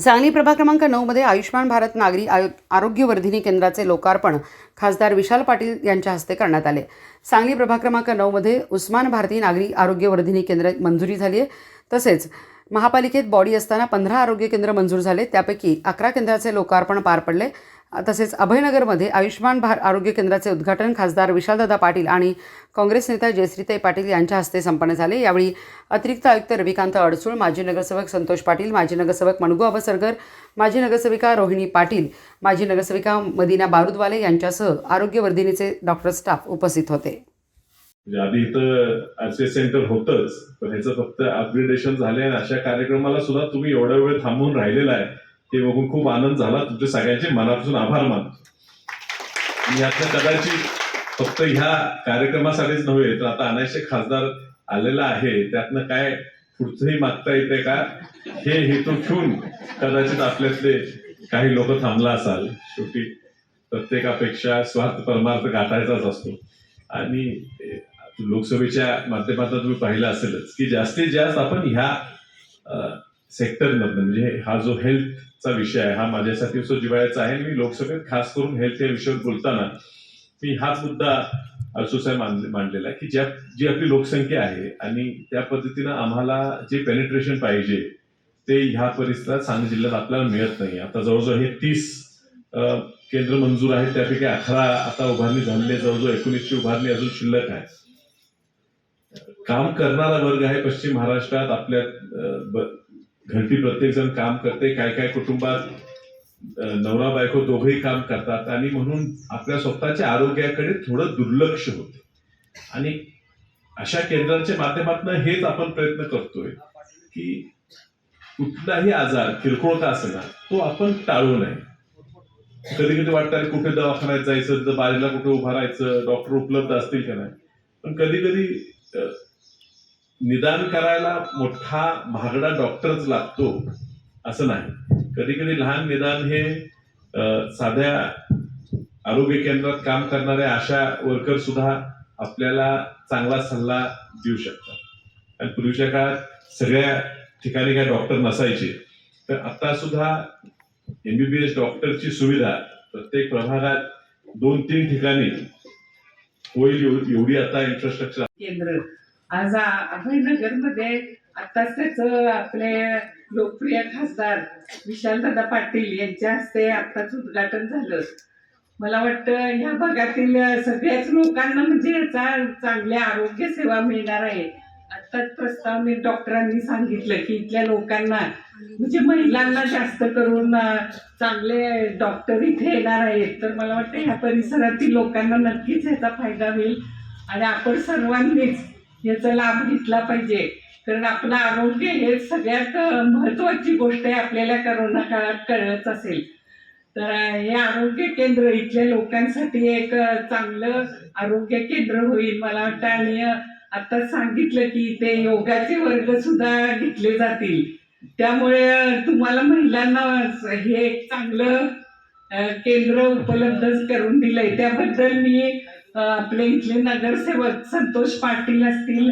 सांगली प्रभाग क्रमांक नऊमध्ये आयुष्यमान भारत नागरी आयो आरोग्यवर्धिनी केंद्राचे लोकार्पण खासदार विशाल पाटील यांच्या हस्ते करण्यात आले. सांगली प्रभाग क्रमांक नऊमध्ये उस्मान भारती नागरी आरोग्यवर्धिनी केंद्र मंजुरी झाली आहे तसेच महापालिकेत बॉडी असताना पंधरा आरोग्य केंद्र मंजूर झाले. त्यापैकी अकरा केंद्राचे लोकार्पण पार पडले. तसेच अभयनगरमध्ये आयुष्मान भार आरोग्य केंद्राचे उद्घाटन खासदार विशालदादा पाटील आणि काँग्रेस नेता जयश्रीताई पाटील यांच्या हस्ते संपन्न झाले. यावेळी अतिरिक्त आयुक्त रविकांत अडसूळ माजी नगरसेवक संतोष पाटील माजी नगरसेवक मणगू अबसरगर माजी नगरसेविका रोहिणी पाटील माजी नगरसेविका मदिना बारुदवाले यांच्यासह आरोग्यवर्धिनीचे डॉक्टर स्टाफ उपस्थित होते. म्हणजे आधी इथं आरसीए सेंटर होतच पण ह्याचं फक्त अपग्रेडेशन झाले आणि अशा कार्यक्रमाला सुद्धा तुम्ही एवढा वेळ थांबून राहिलेला आहे. ते बघून खूप आनंद झाला. तुमचे सगळ्यांचे मनापासून आभार मानतो आणि यातनं कदाचित फक्त ह्या कार्यक्रमासाठीच नव्हे तर आता अनायसे खासदार आलेला आहे. त्यातनं काय पुढचंही मागता येते का? हे हेतू ठेवून कदाचित आपल्यातले काही लोक थांबला असाल. शेवटी प्रत्येकापेक्षा स्वार्थ परमार्थ गाठायचाच असतो. आणि लोकसभेच्या माध्यमातून तुम्ही पाहिलं असेलच की जास्तीत जास्त आपण ह्या सेक्टरमधनं म्हणजे हा जो हेल्थचा विषय आहे हा माझ्यासाठी जो जिव्हाळ्याचा आहे मी लोकसभेत खास करून हेल्थ या विषयावर बोलताना मी हाच मुद्दा अडसूसाहेब मांडलेला आहे की ज्या जी आपली लोकसंख्या आहे आणि त्या पद्धतीनं आम्हाला जे पेनिट्रेशन पाहिजे ते ह्या परिसरात सांगली जिल्ह्यात आपल्याला मिळत नाही. आता जवळजवळ हे तीस केंद्र मंजूर आहेत त्यापैकी अकरा आता उभारणी झालेली जवळजवळ एकोणीसची उभारणी अजून शिल्लक आहे. काम करणारा वर्ग आहे पश्चिम महाराष्ट्रात आपल्या घरची प्रत्येक जण काम करते काय काय कुटुंबात नवरा बायको दोघेही काम करतात. आणि म्हणून आपल्या स्वतःच्या आरोग्याकडे थोडं दुर्लक्ष होते. आणि अशा केंद्रांच्या माध्यमातून हेच आपण प्रयत्न करतोय की कुठलाही आजार किरकोळ का तो आपण टाळू नये. कधी कधी वाटतं कुठे दवाखान्यात जायचं तर बाजूला कुठे उभारायचं राहायचं डॉक्टर उपलब्ध असतील का नाही? पण कधी कधी निदान करायला मोठा महागडा डॉक्टरच लागतो असं नाही. कधी कधी लहान निदान हे साध्या आरोग्य केंद्रात काम करणाऱ्या आशा वर्कर सुद्धा आपल्याला चांगला सल्ला देऊ शकतात. आणि पूर्वीच्या काळात सगळ्या ठिकाणी काय डॉक्टर नसायचे तर आता सुद्धा एमबीबीएस डॉक्टरची सुविधा प्रत्येक प्रभागात दोन तीन ठिकाणी होईल एवढी आता इन्फ्रास्ट्रक्चर केंद्र आज अभयनगरमध्ये आत्ताच आताच त्याचं आपले लोकप्रिय खासदार विशालदादा पाटील यांच्या हस्ते आत्ताच उद्घाटन झालं. मला वाटतं ह्या भागातील सगळ्याच लोकांना म्हणजे याचा चांगल्या आरोग्य सेवा मिळणार आहे. आत्ताच मी डॉक्टरांनी सांगितलं की इथल्या लोकांना म्हणजे महिलांना जास्त करून चांगले डॉक्टर इथे येणार आहेत. तर मला वाटतं ह्या परिसरातील लोकांना नक्कीच याचा फायदा होईल. आणि आपण सर्वांनीच याचा लाभ घेतला पाहिजे. कारण आपलं आरोग्य हे सगळ्यात महत्वाची महत्त्वाची गोष्ट आहे आपल्याला करोना काळात कळत असेल. तर हे आरोग्य केंद्र इथल्या लोकांसाठी एक चांगलं आरोग्य केंद्र होईल मला वाटतं. आणि आता सांगितलं की ते योगाचे वर्ग सुद्धा घेतले जातील. त्यामुळे तुम्हाला महिलांना हे एक चांगलं केंद्र उपलब्ध करून दिलंय. त्याबद्दल मी आपले इथले नगरसेवक संतोष पाटील असतील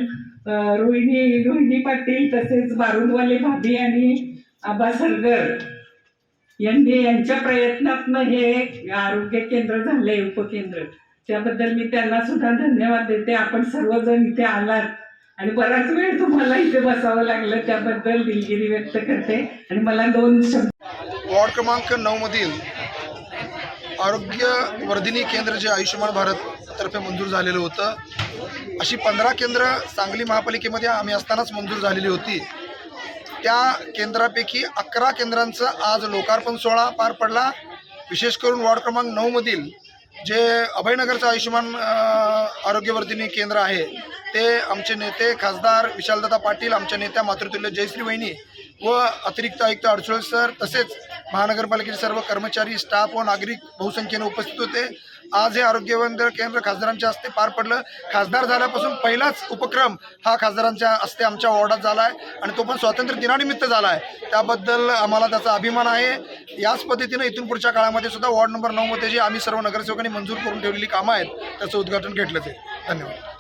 रोहिणी रोहिणी पाटील तसेच बारुदवाले भाभी आणि आबा सरगर यांनी यांच्या प्रयत्नातनं हे आरोग्य केंद्र झालंय उपकेंद्र. त्याबद्दल मी त्यांना सुद्धा धन्यवाद देते. आपण सर्वजण इथे आलात आणि बराच वेळ तुम्हाला इथे बसावं लागलं त्याबद्दल दिलगिरी व्यक्त करते. आणि मला दोन शब्द वॉर्ड क्रमांक नऊमधील आरोग्य वर्धिनी केंद्र जे आयुष्यमान भारत तर्फे मंजूर झालेलं होतं. अशी पंधरा केंद्र सांगली महापालिकेमध्ये आम्ही असतानाच मंजूर झालेली होती. त्या केंद्रापैकी अकरा केंद्रांचं आज लोकार्पण सोहळा पार पडला. विशेष करून वॉर्ड क्रमांक नऊमधील जे अभयनगरचं आयुष्यमान आरोग्यवर्धिनी केंद्र आहे ते आमचे नेते खासदार विशालदादा पाटील आमच्या नेत्या मातृतुल्य जयश्री वहिनी व अतिरिक्त आयुक्त अडसुळ सर तसेच महानगरपालिकेचे सर्व कर्मचारी स्टाफ व नागरिक बहुसंख्येने उपस्थित होते. आज हे आरोग्यवंत केंद्र खासदारांच्या हस्ते पार पडलं. खासदार झाल्यापासून पहिलाच उपक्रम हा खासदारांच्या हस्ते आमच्या वॉर्डात झाला आहे आणि तो पण स्वातंत्र्य दिनानिमित्त झाला आहे त्याबद्दल आम्हाला त्याचा अभिमान आहे. याच पद्धतीनं इथून पुढच्या काळामध्ये सुद्धा वॉर्ड नंबर नऊमध्ये जे आम्ही सर्व नगरसेवकांनी मंजूर करून ठेवलेली कामं आहेत त्याचं उद्घाटन घेतलं ते धन्यवाद.